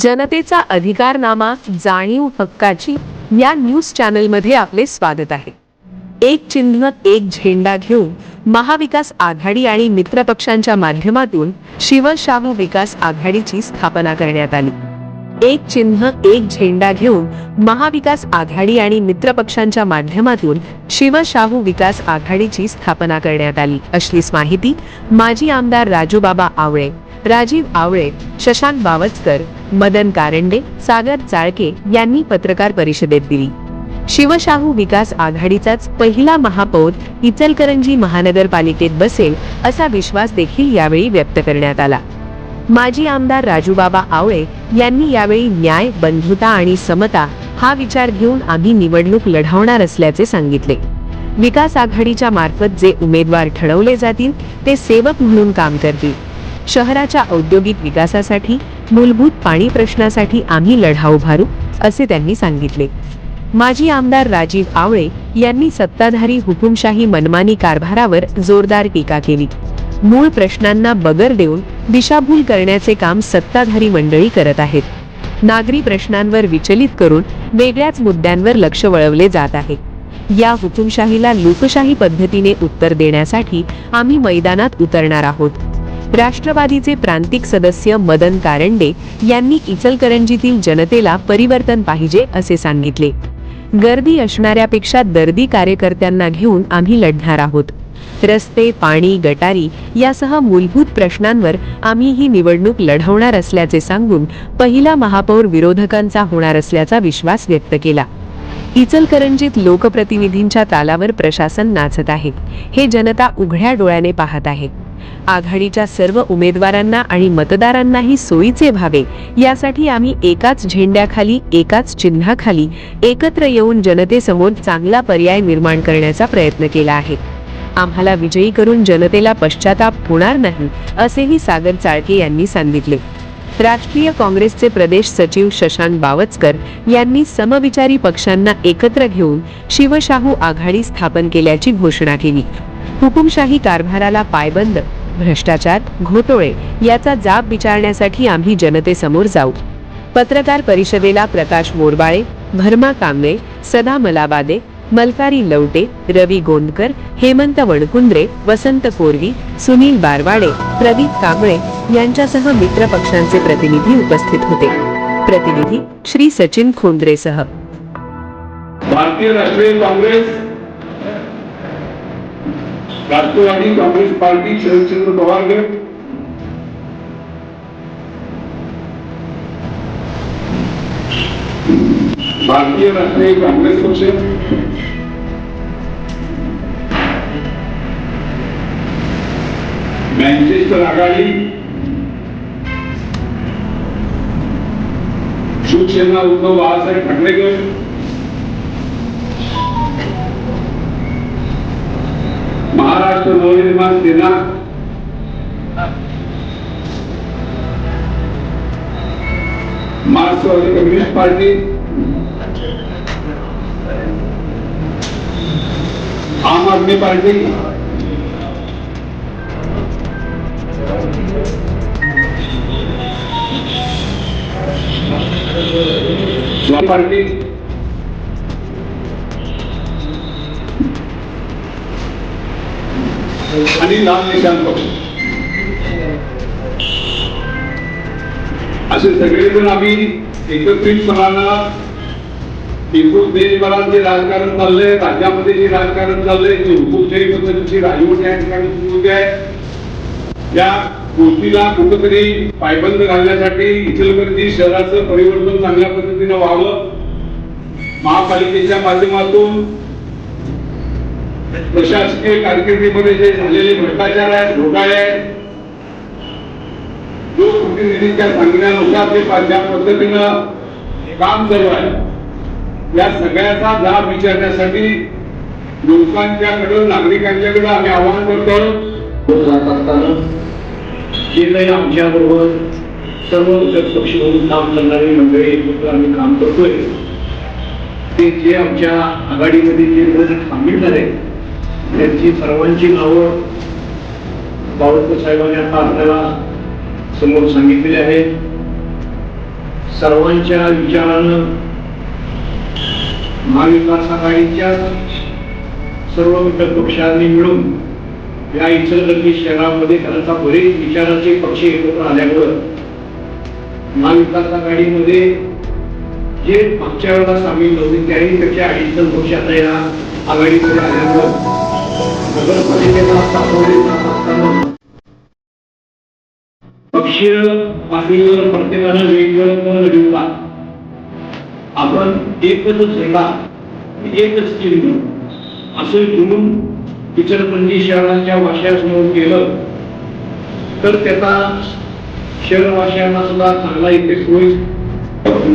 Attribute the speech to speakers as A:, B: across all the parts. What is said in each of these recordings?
A: जनतेचा अधिकारनामा जाणीव हक्काची या न्यूज चॅनलमध्ये आपले स्वागत आहे. एक चिन्ह एक झेंडा घेऊन महाविकास आघाडी आणि मित्रपक्षांच्या माध्यमातून शिवशाहू विकास आघाडीची स्थापना करण्यात आली. एक चिन्ह एक झेंडा घेऊन महाविकास आघाडी आणि मित्रपक्षांच्या माध्यमातून शिवशाहू विकास आघाडीची स्थापना करण्यात आली. अशीच माहिती माजी आमदार राजूबाबा आवळे राजीव आवळे शशांक बावचकर मदन कारंडे सागर चाळके यांनी पत्रकार परिषदेत दिली. शिवशाहू विकास आघाडीचाच पहिला महापौर इचलकरंजी महानगरपालिकेत बसेल असा विश्वास देखील यावेळी व्यक्त करण्यात आला. माजी आमदार राजूबाबा आवळे यांनी यावेळी न्याय बंधुता आणि समता हा विचार घेऊन आम्ही निवडणूक लढवणार असल्याचे सांगितले. विकास आघाडीच्या मार्फत जे उमेदवार ठरवले जातील ते सेवक म्हणून काम करतील. शहराच्या औद्योगिक विकासासाठी मूलभूत पाणी प्रश्नासाठी आम्ही लढा उभारू असे त्यांनी सांगितले. माजी आमदार राजीव आवळे यांनी सत्ताधारी हुकुमशाही मनमानी कारभारावर जोरदार टीका केली. मूळ प्रश्नांना बगर देऊन दिशाभूल करण्याचे काम सत्ताधारी मंडळी करत आहेत. नागरी प्रश्नांवर विचलित करून वेगळ्याच मुद्द्यांवर लक्ष वळवले जात आहे. या हुकुमशाहीला लोकशाही पद्धतीने उत्तर देण्यासाठी आम्ही मैदानात उतरणार आहोत. राष्ट्रवादीचे प्रांतिक सदस्य मदन कारंडे यांनी इचलकरंजीतील जनतेला परिवर्तन पाहिजे असे सांगितले. गर्दी असणाऱ्यापेक्षा दर्दी कार्यकर्त्यांना घेऊन आम्ही लढणार आहोत. रस्ते पाणी गटारी यासह मूलभूत प्रश्नांवर आम्ही ही निवडणूक लढवणार असल्याचे सांगून पहिला महापौर विरोधकांचा होणार असल्याचा विश्वास व्यक्त केला. इचलकरंजीत लोकप्रतिनिधींच्या तालावर प्रशासन नाचत आहे. हे जनता उघड्या डोळ्याने पाहत आहे. आघाडीच्या सर्व उमेदवारांना आणि मतदारांनाही सोयीचे व्हावे. यासाठी आम्ही एकाच झेंड्याखाली एकाच चिन्हाखाली एकत्र येऊन जनतेसमोर चांगला पर्याय निर्माण करण्याचा प्रयत्न केला आहे. आम्हाला विजयी करून जनतेला पश्चाताप होणार नाही असेही सागर चाळके यांनी सांगितले. राष्ट्रीय काँग्रेसचे प्रदेश सचिव शशांक बावचकर यांनी समविचारी पक्षांना एकत्र घेऊन शिवशाहू आघाडी स्थापन केल्याची घोषणा केली. हुकुमशाही कारभाराला पायबंद भ्रष्टाचार घोटोळे याचा जाब विचारण्यासाठी आम्ही जनतेसमोर जाऊ. पत्रकार परिषदेला प्रकाश मोरबाळे भरमा कांबळे सदा मलाबादे मलकारी लवटे रवी गोंदकर हेमंत वणकुंद्रे वसंत कोरवी सुनील बारवाडे प्रदीप कांबळे यांच्यासह मित्र पक्षांचे प्रतिनिधी उपस्थित होते. प्रतिनिधी Shri Sachin खोंद्रेसह.
B: Bharatiya Rashtriya Congress Rashtrawadi Congress party Sharadchandra Pawar गट भारतीय राष्ट्रीय काँग्रेस पक्ष. मॅन्चेस्टर आघाडी. Shiv Sena Uddhav Balasaheb Thackeray Santo Noir Mantenac. मार्क्सवादी communist party. Aam Aadmi party. Party. आणि लाल निशान पक्ष असे सगळेजण आम्ही एकत्रितपणानं एकूण देशभरात राजकारण चाललंय राज्यामध्ये जे राजकारण चाललंय जे हुकुमशाही पद्धतीची राजवट या ठिकाणी सुरू होते आहे या गोष्टीला कुठंतरी पायबंद घालण्यासाठी इचलकरंजी शहराचं परिवर्तन चांगल्या पद्धतीनं व्हावं. महापालिकेच्या माध्यमातून प्रशासकीय कारकिर्दीमध्ये जे झालेले भ्रष्टाचार आहेत घोटाळे आहेत जो प्रतिनिधींच्या सांगण्यानुसार ते ज्या पद्धतीनं काम चालू आहे या सगळ्याचा जाब विचारण्यासाठी लोकांच्याकडं नागरिकांच्याकडं आम्ही आवाहन करतो
C: जात असताना जे काही आमच्या बरोबर सर्व घटक पक्ष म्हणून काम करणारी मंडळी एकत्र आम्ही काम करतोय. ते जे आमच्या आघाडीमध्ये जे सामील झाले त्यांची सर्वांची नावं बावळकर साहेबांनी आता आपल्याला समोर सांगितलेली आहेत. सर्वांच्या विचारानं महाविकास आघाडीच्या सर्व घटक पक्षांनी मिळून या इचलकरंजी शहरामध्ये त्यांचा बरेच विचाराचे पक्ष एकत्र आल्यामुळं महाविकास आघाडीमध्ये जे मागच्या वेळेला सामील होते त्याही त्याच्या अडीचजण पक्ष आता या आघाडीमध्ये आल्यामुळं पक्षीय पातळीवर प्रत्येकानं वेगवेगळं मत ठेवला आपण एकच झेंडा एकच चिन्ह असं घेऊन इचलकरंजी शहराच्या वाशासमोर केलं तर त्याचा शहरवासियांना सुद्धा चांगला इफेक्ट होईल.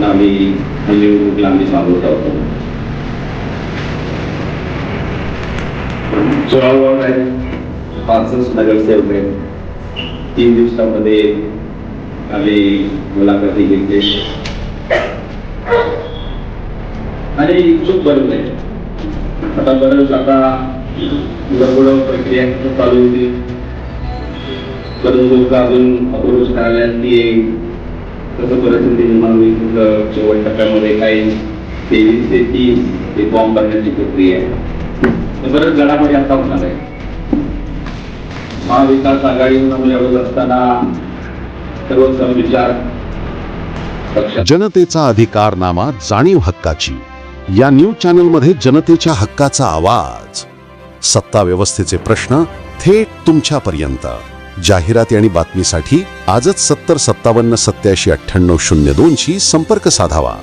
D: आम्ही निवडणूक आम्ही सामोरत आहोत सोळा वॉर्ड आहे नगरसेवक आहेत तीन दिवसामध्ये आम्ही मुलाखती घेतली. आणि इच्छुक बरं आहे आता बरंच आता पुढं प्रक्रिया चालू होती. परंतु लोक अजून अप्रोच करायला येईल तसं परिस्थिती निर्माण होईल शेवट टप्प्यामध्ये काही तेवीस ते तीस ते फॉर्म भरण्याची प्रक्रिया आहे. तर बरंच घडामोडी आता होणार आहे. महाविकास आघाडीमध्ये लढत असताना सर्व विचार
E: जनतेचा अधिकारनामा जाणीव हक्काची. या न्यूज चॅनलमध्ये जनतेच्या हक्काचा आवाज. सत्ता व्यवस्थेचे प्रश्न थेट तुमच्यापर्यंत. जाहिराती आणि बातमीसाठी आजच सत्तर सत्तावन्न सत्याऐंशी अठ्ठ्याण्णव शून्य दोनशी संपर्क साधावा.